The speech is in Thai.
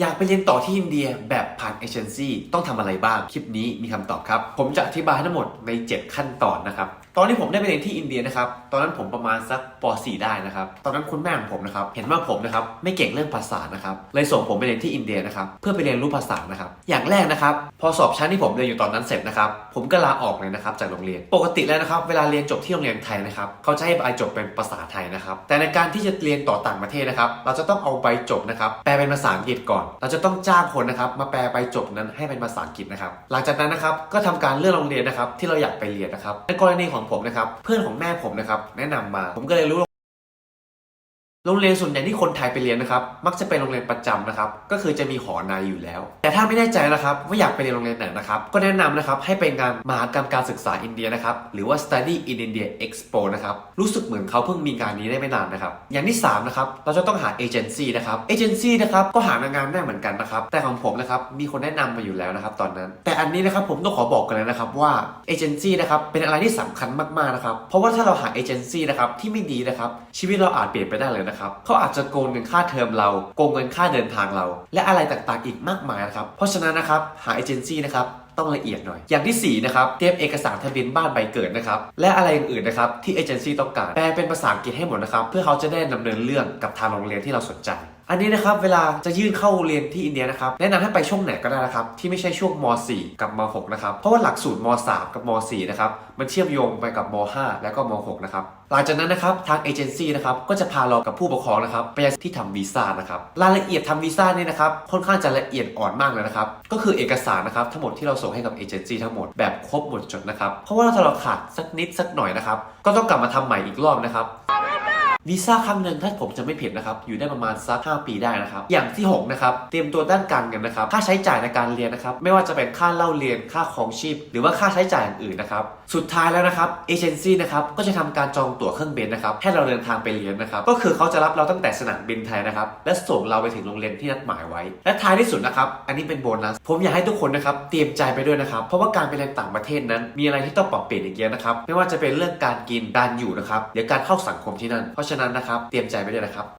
อยากไปเรียนต่อที่อินเดียแบบผ่านเอเจนซี่ต้องทำอะไรบ้าง คลิปนี้มีคำตอบครับ ผมจะอธิบายทั้งหมดใน 7 ขั้นตอนนะครับ ตอนที่ผมได้ไปเรียนที่อินเดียนะครับ ตอนนั้นผมประมาณสักป .4 ได้นะครับ ตอนนั้นคุณแม่ของผมนะครับ เห็นว่าผมนะครับไม่เก่งเรื่องภาษานะครับ เลยส่งผมไปเรียนที่อินเดียนะครับ เพื่อไปเรียนรู้ภาษานะครับ อย่างแรกนะครับ พอสอบชั้นที่ผมเรียนอยู่ตอนนั้นเสร็จนะครับ ผมก็ลาออกเลยนะครับจากโรงเรียน ปกติแล้วนะครับ เวลาเรียนจบที่โรงเรียนไทยนะครับ เขาจะให้ใบจบเป็นภาษาไทยนะครับ แต่ในการที่จะเรียนต่อต่างประเทศนะครับ เราจะต้องเอาใบจบนะครับ แปลเป็นภาษาอังกฤษก่อน เราจะต้องจ้างคนนะครับ มาแปลใบจบนั้นให้เป็นภาษาอังกฤษนะครับ หลังจากนั้นนะครับ ก็ทำการเลือกโรงเรียนนะครับ ที่เราอยากไปเรียนนะครับ ในกรณีของผมนะครับเพื่อนของแม่ผมนะครับแนะนำมา ผมก็เลยรู้ โรงเรียนส่วนใหญ่ที่คนไทยไปเรียนนะครับ มักจะเป็นโรงเรียนประจำนะครับ ก็คือจะมีหอในอยู่แล้ว แต่ถ้าไม่แน่ใจนะครับว่าอยากไปเรียนโรงเรียนไหนนะครับ ก็แนะนำนะครับให้ไปงานมหากรรมการศึกษาอินเดียนะครับ หรือว่า Study in India Expo นะครับ รู้สึกเหมือนเขาเพิ่งมีงานนี้ได้ไม่นานนะครับ อย่างที่3นะครับ เราจะต้องหาเอเจนซี่นะครับ เอเจนซี่นะครับ ก็หางานได้เหมือนกันนะครับ แต่ของผมนะครับ มีคนแนะนำมาอยู่แล้วนะครับตอนนั้น แต่อันนี้นะครับผมต้องขอบอกกันเลยนะครับว่าเอเจนซี่นะครับ เป็นอะไรที่สำคัญมากๆนะครับ เพราะว่าถ้าเราหาเอเจนซี่นะครับที่ไม่ดีนะครับ ชีวิตเราอาจเปลี่ยนไปได้เลยนะครับเขาอาจจะโกงเงินค่าเทอมเราโกงเงินค่าเดินทางเรา และอะไรต่างๆอีกมากมายนะครับเพราะฉะนั้นนะครับหาเอเจนซี่นะครับต้องละเอียดหน่อย อย่างที่4นะครับ เตรียมเอกสารทะเบียนบ้านใบเกิดนะครับ และอะไรอื่นๆนะครับ ที่เอเจนซี่ต้องการ แปลเป็นภาษาอังกฤษให้หมดนะครับ เพื่อเขาจะได้ดำเนินเรื่องกับทางโรงเรียนที่เราสนใจ อันนี้นะครับเวลาจะยื่นเข้าเรียนที่อินเดียนะครับแนะนำให้ไปช่วงไหนก็ได้นะครับที่ไม่ใช่ช่วงม .4 กับม .6 นะครับเพราะว่าหลักสูตรม .3 กับม .4 นะครับมันเชื่อมโยงไปกับม .5 และก็ม .6 นะครับหลังจากนั้นนะครับทางเอเจนซี่นะครับก็จะพาเรากับผู้ปกครองนะครับไปยังที่ทำวีซ่านะครับรายละเอียดทำวีซ่านี่นะครับค่อนข้างจะละเอียดอ่อนมากเลยนะครับก็คือเอกสารนะครับทั้งหมดที่เราส่งให้กับเอเจนซี่ทั้งหมดแบบครบหมดจดนะครับเพราะว่าถ้าเราขาดสักนิดสักหน่อยนะครับก็ต้องกลับมาทำใหม่อีกรอบนะครับ วีซ่าครั้งหนึ่งถ้าผมจะไม่ผิดนะครับ อยู่ได้ประมาณสัก 5 ปีได้นะครับ อย่างที่ 6 นะครับ เตรียมตัวด้านการเงินนะครับ ค่าใช้จ่ายในการเรียนนะครับ ไม่ว่าจะเป็นค่าเล่าเรียน ค่าของชีพ หรือว่าค่าใช้จ่ายอย่างอื่นนะครับ สุดท้ายแล้วนะครับเอเจนซี่นะครับ ก็จะทำการจองตั๋วเครื่องบินนะครับ ให้เราเดินทางไปเรียนนะครับ ก็คือเขาจะรับเราตั้งแต่สนามบินไทยนะครับ และส่งเราไปถึงโรงเรียนที่นัดหมายไว้ และท้ายที่สุดนะครับ อันนี้เป็นโบนัส ผมอยากให้ทุกคนนะครับ เตรียมใจไปด้วยนะครับ เพราะว่าการไปเรียนต่างประเทศนั้น มีอะไรที่ต้องปรับเปลี่ยนอีกเยอะนะครับ ไม่ว่าจะเป็นเรื่องการกิน การอยู่นะครับหรือการเข้าสังคมที่นั่น เพราะฉะนั้นนะครับ เตรียมใจไปด้วยนะครับ